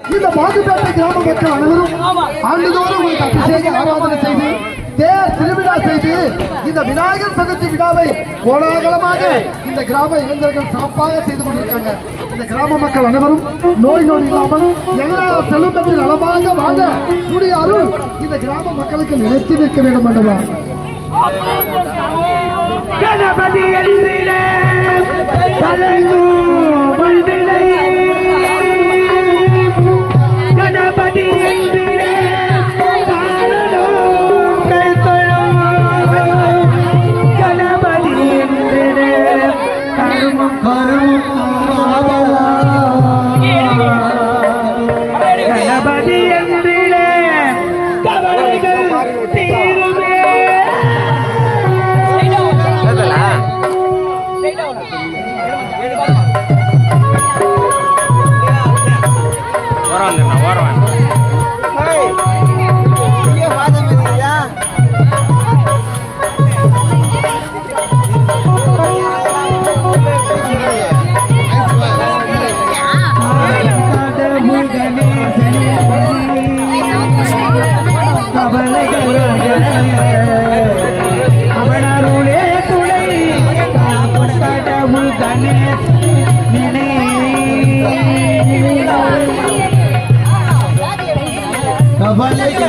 இந்த பாதுகாப்பு கிராம மக்கள் அனைவரும் ஆண்டுதோறும் உங்களுக்கு அபிஷேக ஆராதனை செய்து தேர் திருவிழா செய்து இந்த விநாயகர் சதுர்த்தி விழாவை கோலாகலமாக இந்த கிராம இளைஞர்கள் சிறப்பாக செய்து கொண்டிருக்காங்க. இந்த கிராம மக்கள் அனைவரும் நோய் நொடி இல்லாமல் எல்லா செல்வத்தில் நலமாக வாங்க கூடிய அருள் இந்த கிராம மக்களுக்கு நிலைத்து நிற்க வேண்டும் என்றுதான். கணபதி அவனருளே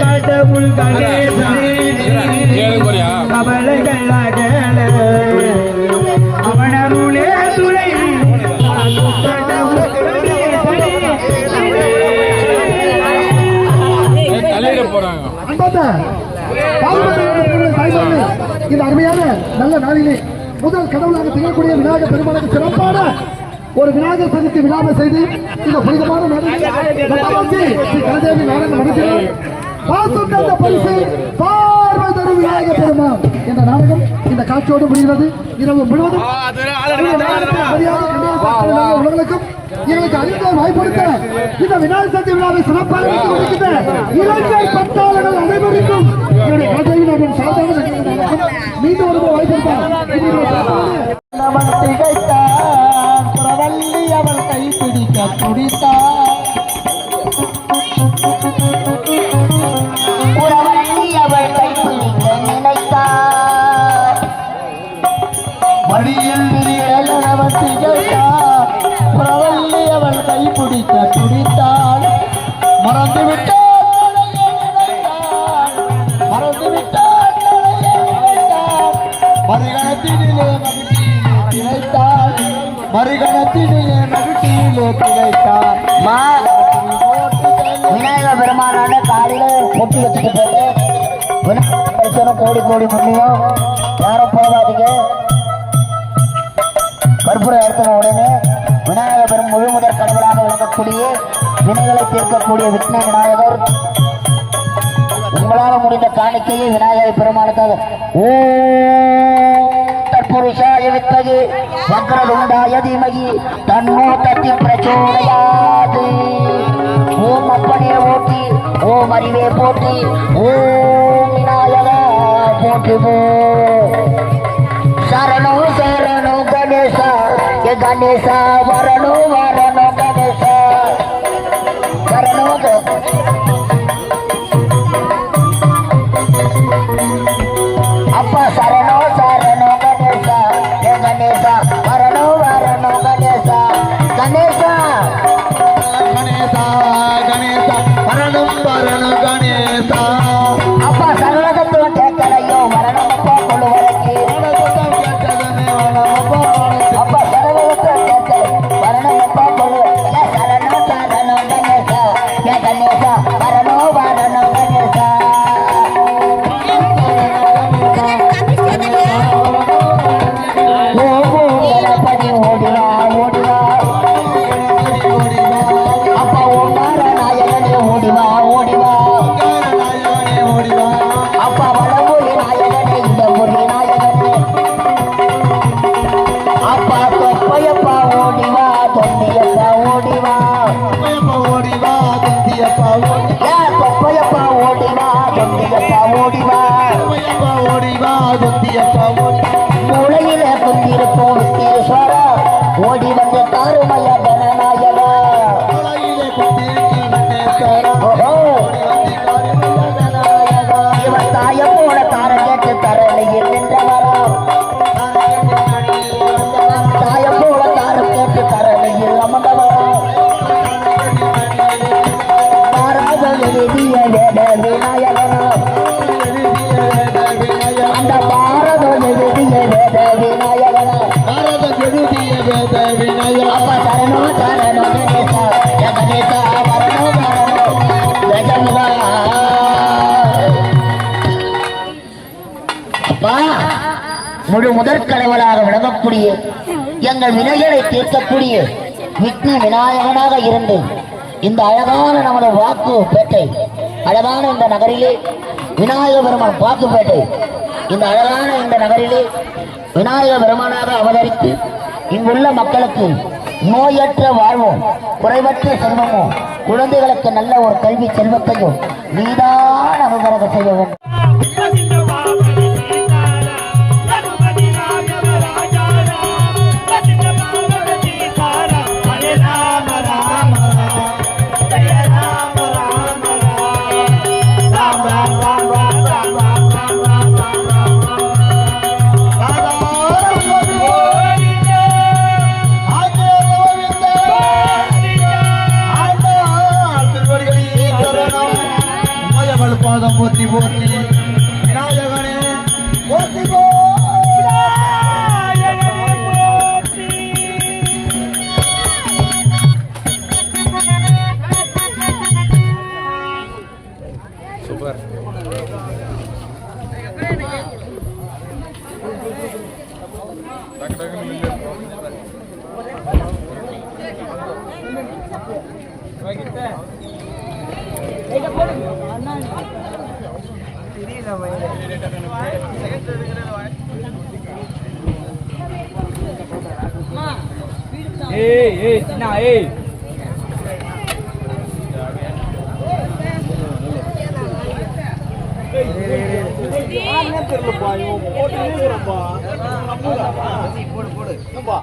கடவுள் கணேசனே கவலைகள் அவனருளே துணை. இந்த அருமையான நல்ல நாளிலே முதல் கடவுளாக திகழக்கூடிய விநாயகர் பெருமாளுக்கு சிறப்பான ஒரு விநாயகர் சதுர்த்தி விழாவை செய்து இந்த புனிதமான கணதேவி நாராயண மடத்தினர் பாசம் தந்த பரிசு பார்வை தரும் விநாயகர் பெருமாள் என்ற நாடகம் இந்த காட்சியோடு முடிகிறது. இரவு முழுவதும் உலகளுக்கும் எங்களுக்கு அறிந்த வாய்ப்படுத்த இந்த சதுர்த்தி விழாவை சிறப்பாக நடத்தி கொண்டிருக்கின்ற இலங்கை பட்டாளர்கள் அனைவருக்கும் என்னுடைய சாதாரண மீண்டும் ஒரு வாய்ப்பு வழியில் விரியல் திகைத்தான் புறவள்ளி அவள் கை பிடிக்க துடித்தான் மறந்து விட்டான் மறுகணத்தினிலே மகிழ்ச்சியிலே மறுகணத்தினிலே மகிழ்ச்சியிலே மா விநாயக பெருமானான காலையில பொட்டி வச்சுட்டு கோடி கோடி மண்ணியும் யாரும் போகாதீங்க உடனே விநாயகர் பெரும் முழு முதற் கடவுளாக விளங்கக்கூடிய வினைகளை தீர்க்கக்கூடிய விக்ன விநாயகர் உங்களால் முடிந்த காணிக்கையை விநாயகர் பெருமானுக்காக ஓம் தற்புருஷாய வித்தகி வக்ரதுண்டாய தீமகி தன்னோ தத்தி பிரச்சோதயாது. ஓம் அப்பனே ஓட்டி ஓம் அறிவே போட்டி ஓம் விநாயகா போற்றி போ சரண గణేశ వరణు వరణు గణేశ. వరణు అప్ప సరే முழு முதற் கடவுளாக விளங்கக்கூடிய எங்கள் வினைகளை தீர்க்கக்கூடிய விக்ன விநாயகனாக இருந்து இந்த அழகான நமது வாக்கு பேட்டை அழகான இந்த நகரிலே விநாயக பெருமான் வாக்குப்பேட்டை இந்த அழகான இந்த நகரிலே விநாயக பெருமானாக அவதரித்து இங்குள்ள மக்களுக்கு நோயற்ற வாழ்வும் குறைவற்ற செல்வமும் குழந்தைகளுக்கு நல்ல ஒரு கல்வி செல்வத்தையும் நீதான் அனுகிரகம் செய்ய வேண்டும். मंगल पादम मोती मोती विनायगणे मोती मोती Vai, Guilherme. ஏய் ஏய் சின்ன ஏய். தெரியலப்பா இவன் போட்டு போடு போடு.